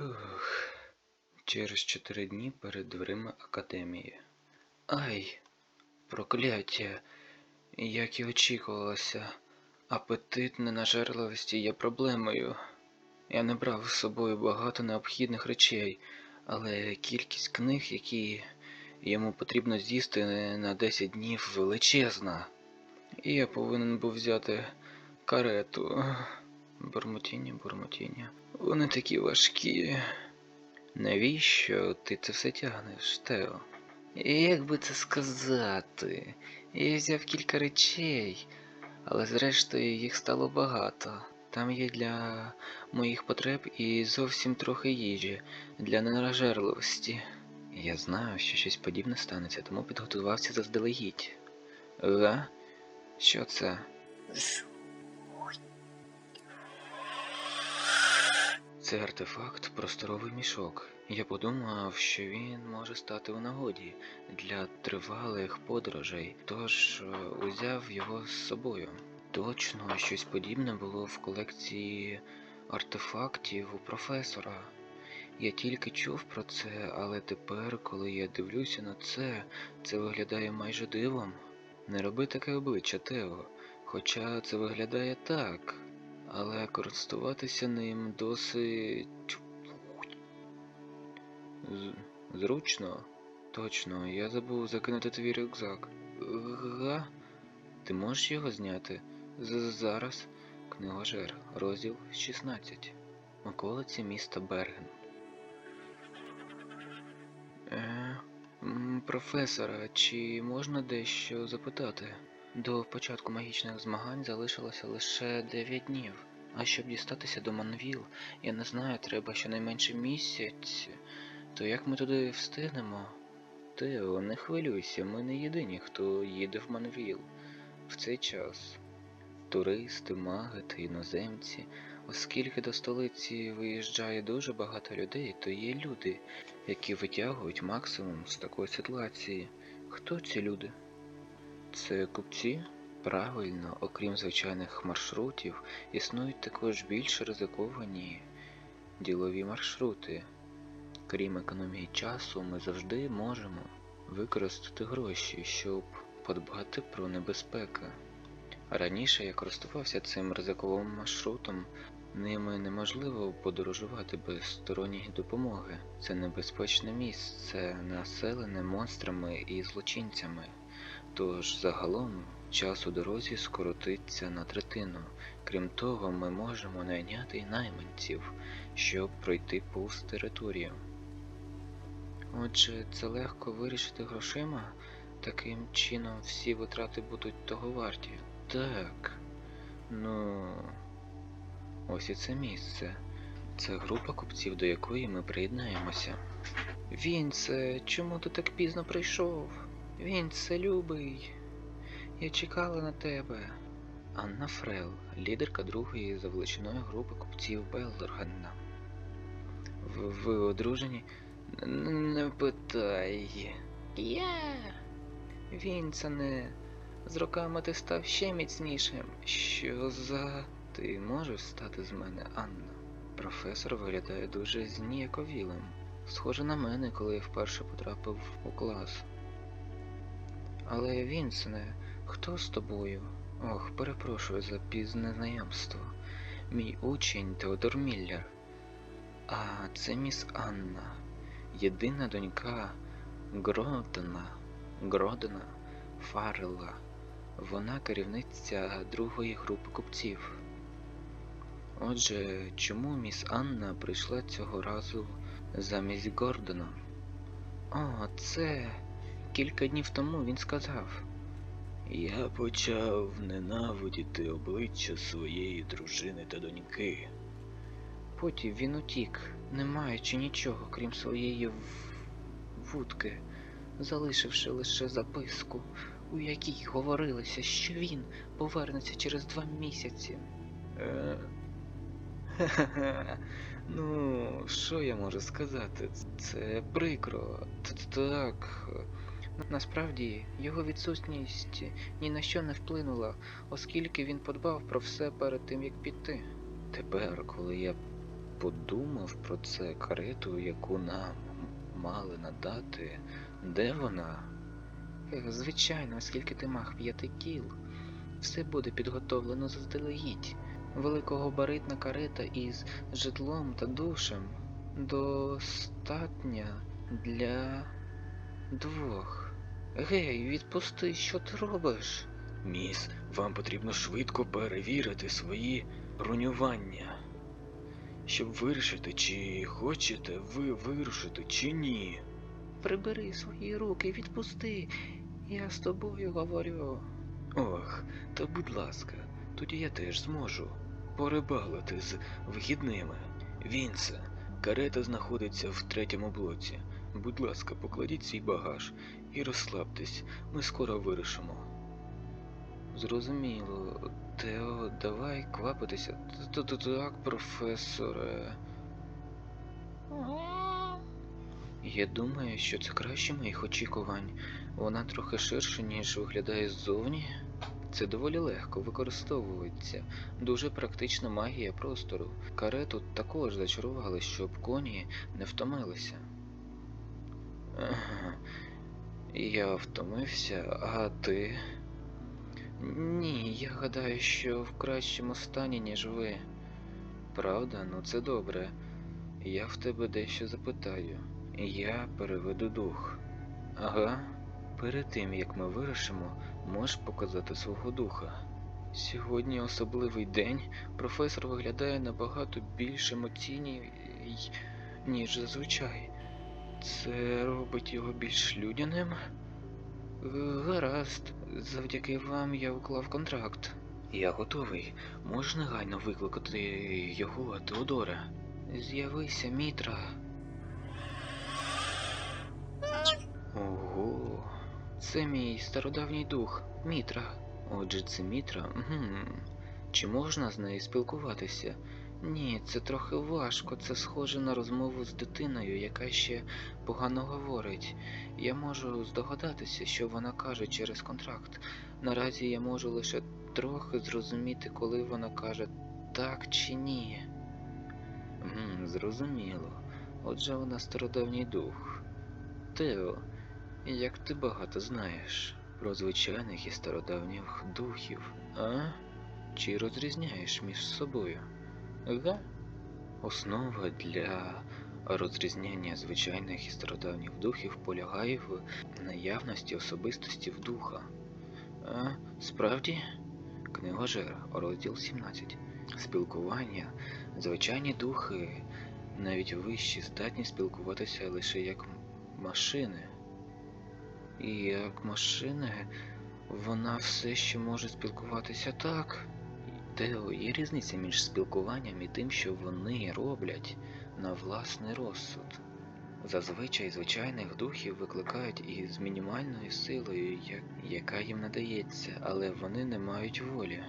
Фух. Через чотири дні перед дверима академії. Ай, прокляття, як і очікувалося, апетит ненажерливості є проблемою. Я не брав з собою багато необхідних речей, але кількість книг, які йому потрібно з'їсти на 10 днів, величезна. І я повинен був взяти карету. Бурмотіння, бурмотіння. Вони такі важкі. Навіщо ти це все тягнеш, Тео? Як би це сказати? Я взяв кілька речей, але зрештою їх стало багато. Там є для моїх потреб і зовсім трохи їжі для ненажерливості. Я знаю, що щось подібне станеться, тому підготувався заздалегідь. Га? Що це? Це артефакт просторовий мішок. Я подумав, що він може стати у нагоді для тривалих подорожей, тож е, узяв його з собою. Точно щось подібне було в колекції артефактів у професора. Я тільки чув про це, але тепер, коли я дивлюся на це, це виглядає майже дивом. Не роби таке обличчя, Тео, хоча це виглядає так але користуватися ним досить зручно. Точно, я забув закинути твій рюкзак. Га? Ти можеш його зняти? З- Зараз. Книгожер, розділ 16. Околиці міста Берген. Е, професора, чи можна дещо запитати? До початку магічних змагань залишилося лише 9 днів. А щоб дістатися до Манвіл, я не знаю, треба щонайменше місяць. То як ми туди встигнемо? Тео, не хвилюйся, ми не єдині, хто їде в Манвіл в цей час. Туристи, маги та іноземці. Оскільки до столиці виїжджає дуже багато людей, то є люди, які витягують максимум з такої ситуації. Хто ці люди? Це купці? Правильно, окрім звичайних маршрутів, існують також більш ризиковані ділові маршрути. Крім економії часу, ми завжди можемо використати гроші, щоб подбати про небезпеки. Раніше я користувався цим ризиковим маршрутом. Ними неможливо подорожувати без сторонньої допомоги. Це небезпечне місце, населене монстрами і злочинцями. Тож загалом час у дорозі скоротиться на третину. Крім того, ми можемо найняти й найманців, щоб пройти повз територію. Отже, це легко вирішити грошима, таким чином всі витрати будуть того варті. Так. Ну. Ось і це місце. Це група купців, до якої ми приєднаємося. Вінце, чому ти так пізно прийшов? Вінце, любий. Я чекала на тебе. Анна Фрел, лідерка другої за величиною групи купців Белдергена. Ви, одружені? Не питай. Я. Вінсене, з роками ти став ще міцнішим. Що за. Ти можеш стати з мене, Анна? Професор виглядає дуже зніяковілим. Схоже на мене, коли я вперше потрапив у клас. Але Вінсене, хто з тобою? Ох, перепрошую за пізне знайомство. Мій учень Теодор Міллер. А це міс Анна, єдина донька Гродена, Гродена Фаррелла. Вона керівниця другої групи купців. Отже, чому міс Анна прийшла цього разу замість Гордона? О, це кілька днів тому він сказав. Я почав ненавидіти обличчя своєї дружини та доньки. Потім він утік, не маючи нічого, крім своєї в- вудки, залишивши лише записку, у якій говорилося, що він повернеться через два місяці. Е... Ну, що я можу сказати? Це прикро. Т- Так. Насправді, його відсутність ні на що не вплинула, оскільки він подбав про все перед тим, як піти. Тепер, коли я подумав про це карету, яку нам мали надати. Де вона? Звичайно, оскільки ти мах п'яти кіл. Все буде підготовлено заздалегідь. Великогабаритна карета із житлом та душем достатня для двох. Гей, відпусти, що ти робиш? Міс, вам потрібно швидко перевірити свої бронювання, щоб вирішити, чи хочете ви вирушити, чи ні. Прибери свої руки, відпусти. Я з тобою говорю. Ох, то будь ласка, тоді я теж зможу порибалити з вхідними. Вінце, карета знаходиться в третьому блоці. Будь ласка, покладіть свій багаж і розслабтесь, ми скоро вирушимо. Зрозуміло, Тео, давай квапитися. Так, професоре. Я думаю, що це краще моїх очікувань. Вона трохи ширша, ніж виглядає ззовні. Це доволі легко використовується. Дуже практична магія простору. Карету також зачарували, щоб коні не втомилися. Ага. Я втомився, а ти? Ні, я гадаю, що в кращому стані, ніж ви. Правда, ну це добре. Я в тебе дещо запитаю. Я переведу дух. Ага. Перед тим як ми вирушимо, можеш показати свого духа. Сьогодні особливий день. Професор виглядає набагато більш емоційний, ніж зазвичай. Це робить його більш людяним. Гаразд, завдяки вам я уклав контракт. Я готовий. Можеш негайно викликати його Теодора. З'явися, Мітра. Ого. Це мій стародавній дух, Мітра. Отже, це Мітра. Угу. Чи можна з нею спілкуватися? Ні, це трохи важко. Це схоже на розмову з дитиною, яка ще погано говорить. Я можу здогадатися, що вона каже через контракт. Наразі я можу лише трохи зрозуміти, коли вона каже так чи ні. Угу, зрозуміло. Отже, вона стародавній дух. Тео, як ти багато знаєш про звичайних і стародавніх духів, а? Чи розрізняєш між собою? Га? Основа для розрізняння звичайних і стародавніх духів полягає в наявності особистості в духа. А, справді? Книгожер, розділ 17. Спілкування. Звичайні духи, навіть вищі, здатні спілкуватися лише як машини. І як машини, вона все ще може спілкуватися так. Тео, є різниця між спілкуванням і тим, що вони роблять на власний розсуд. Зазвичай звичайних духів викликають із мінімальною силою, яка їм надається, але вони не мають волі.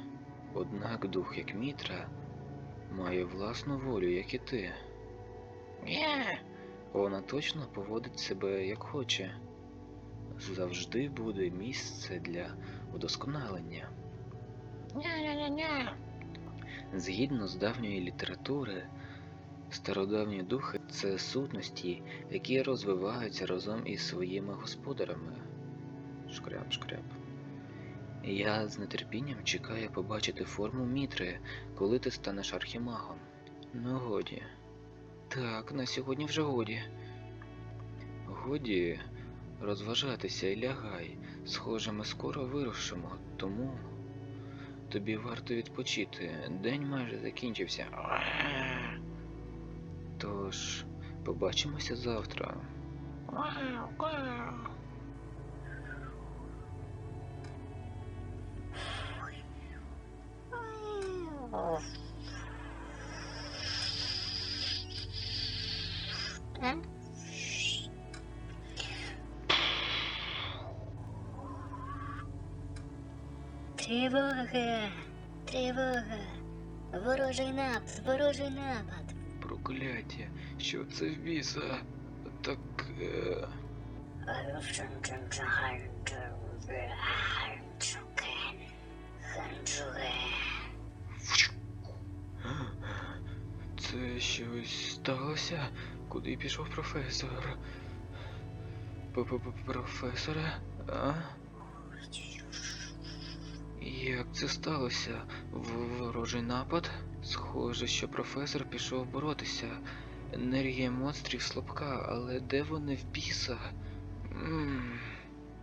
Однак дух, як Мітра, має власну волю, як і ти. Вона точно поводить себе як хоче. Завжди буде місце для удосконалення. Ня-ня-ня-ня. Згідно з давньої літератури, стародавні духи це сутності, які розвиваються разом із своїми господарами. Шкряп, шкряп. Я з нетерпінням чекаю побачити форму Мітри, коли ти станеш архімагом. Ну годі. Так, на сьогодні вже годі. Годі розважатися і лягай. Схоже, ми скоро вирушимо, тому тобі варто відпочити. День майже закінчився. Тож, побачимося завтра. Тривога! Тривога! Ворожий напад! Ворожий напад! Прокляття, що це в біса? Таке. Це щось сталося? Куди пішов професор? П-п-п- Професоре? А? Як це сталося? Ворожий напад? Схоже, що професор пішов боротися. Енергія монстрів слабка, але де вони в біса? М.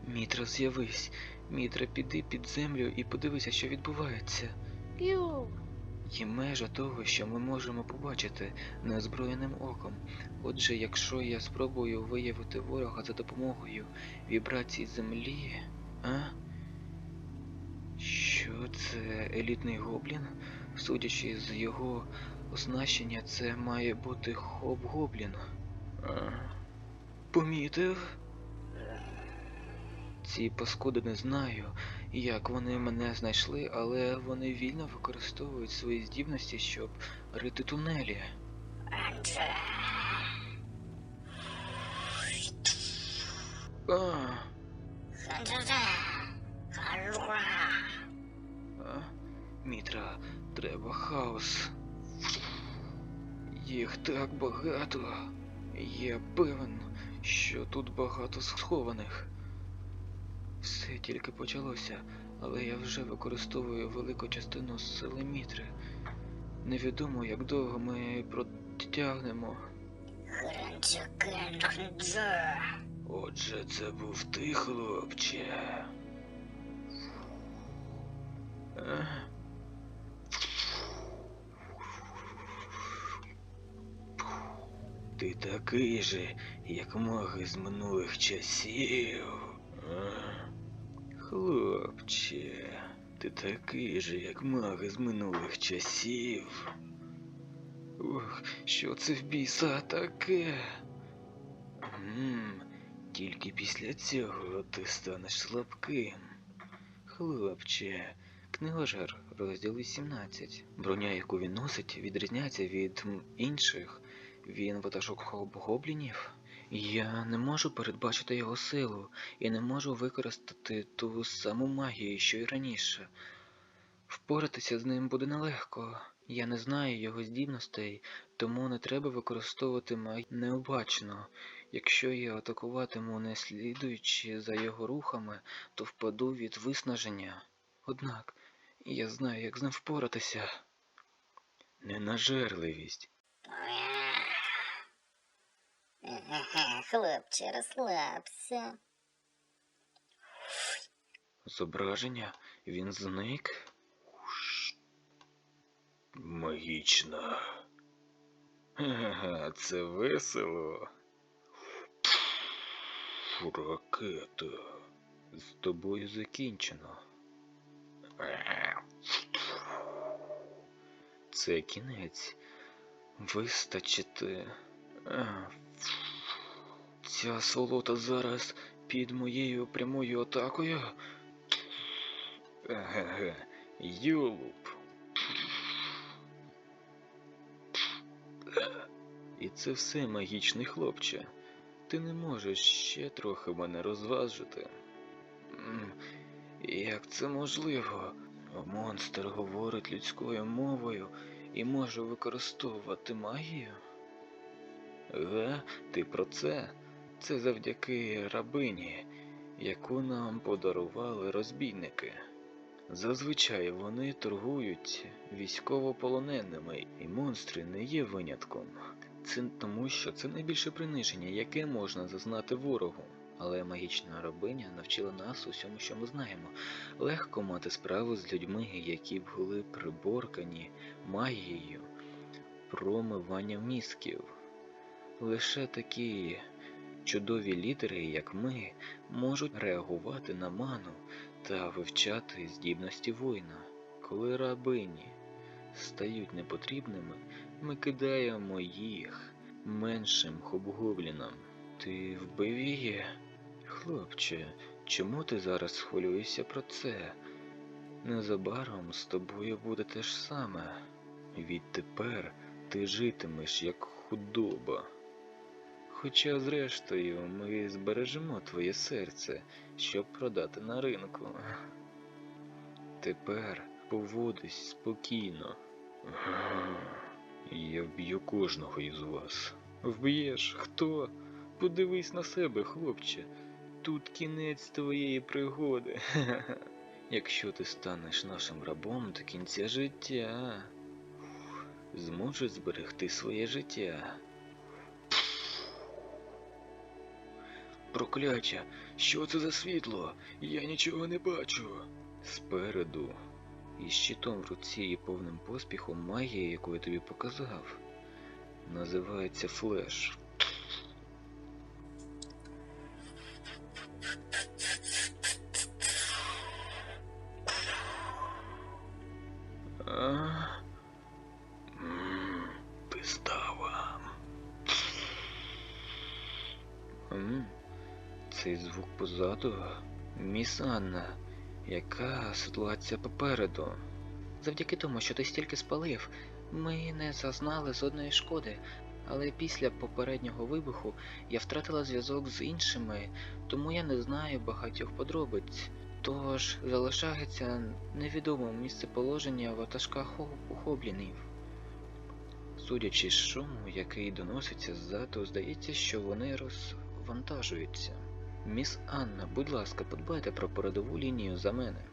Мітра, з'явись. Мітра, піди під землю і подивися, що відбувається. П'ю. Є межа того, що ми можемо побачити неозброєним оком. Отже, якщо я спробую виявити ворога за допомогою вібрацій землі. А? Що це елітний гоблін? Судячи з його оснащення, це має бути хоп-гоблін. Помітив? Ці паскуди не знаю, як вони мене знайшли, але вони вільно використовують свої здібності, щоб рити тунелі. А, Мітра, треба хаос. Їх так багато. Я певен, що тут багато схованих. Все тільки почалося, але я вже використовую велику частину сили Мітри. Невідомо, як довго ми протягнемо. Отже, це був ти, хлопче. Ти такий же, як маги з минулих часів. Хлопче, ти такий же, як маги з минулих часів. Ух, що це в біса таке? Ммм, тільки після цього ти станеш слабким. Хлопче, книгожер, розділ 18. Броня, яку він носить, відрізняється від інших. Він ватажок гоблінів. Я не можу передбачити його силу і не можу використати ту саму магію, що й раніше. Впоратися з ним буде нелегко. Я не знаю його здібностей, тому не треба використовувати магію необачно. Якщо я атакуватиму не слідуючи за його рухами, то впаду від виснаження. Однак я знаю, як з ним впоратися. Ненажерливість. Хлопче, розслабся. Зображення він зник. Магічно. Ага, це весело. Ракета. З тобою закінчено. Це кінець. Вистачити. Ця солота зараз під моєю прямою атакою. Ага, Йолуп. І це все магічний хлопче. Ти не можеш ще трохи мене розважити. Як це можливо? Монстр говорить людською мовою і може використовувати магію? Га, ти про це? Це завдяки рабині, яку нам подарували розбійники. Зазвичай вони торгують військовополоненими, і монстри не є винятком. Це тому, що це найбільше приниження, яке можна зазнати ворогу. Але магічна рабиня навчила нас усьому, що ми знаємо. Легко мати справу з людьми, які були приборкані магією, промивання мізків. Лише такі чудові лідери, як ми, можуть реагувати на ману та вивчати здібності воїна. Коли рабині стають непотрібними, ми кидаємо їх меншим хобгоблінам. Ти вбив її? Хлопче, чому ти зараз хвилюєшся про це? Незабаром з тобою буде те ж саме. Відтепер ти житимеш як худоба. Хоча, зрештою, ми збережемо твоє серце, щоб продати на ринку. Тепер поводись спокійно. Я вб'ю кожного із вас. Вб'єш? Хто? Подивись на себе, хлопче. Тут кінець твоєї пригоди. Якщо ти станеш нашим рабом до кінця життя, зможеш зберегти своє життя. Прокляття, що це за світло? Я нічого не бачу. Спереду, із щитом в руці і повним поспіхом магії, яку я тобі показав, називається флеш. А? М, Пистава. Цей звук позаду. Міс Анна, яка ситуація попереду? Завдяки тому, що ти стільки спалив, ми не зазнали жодної шкоди. Але після попереднього вибуху я втратила зв'язок з іншими, тому я не знаю багатьох подробиць. Тож залишається невідомим місцеположення ватажка хо- гоблінів. Судячи з шуму, який доноситься ззаду, здається, що вони розвантажуються. Міс Анна, будь ласка, подбайте про передову лінію за мене.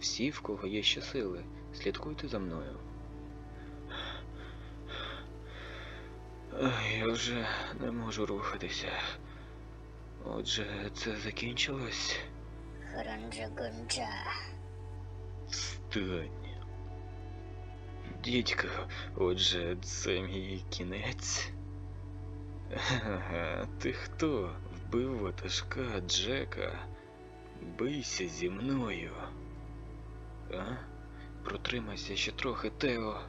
Всі, в кого є ще сили, слідкуйте за мною. Я вже не можу рухатися. Отже, це закінчилось. Хранджа-ганджа. Встань. Дідько, отже, це мій кінець. Ага, ти хто? Вбив ватажка Джека? Бийся зі мною. А? Протримайся ще трохи, Тео.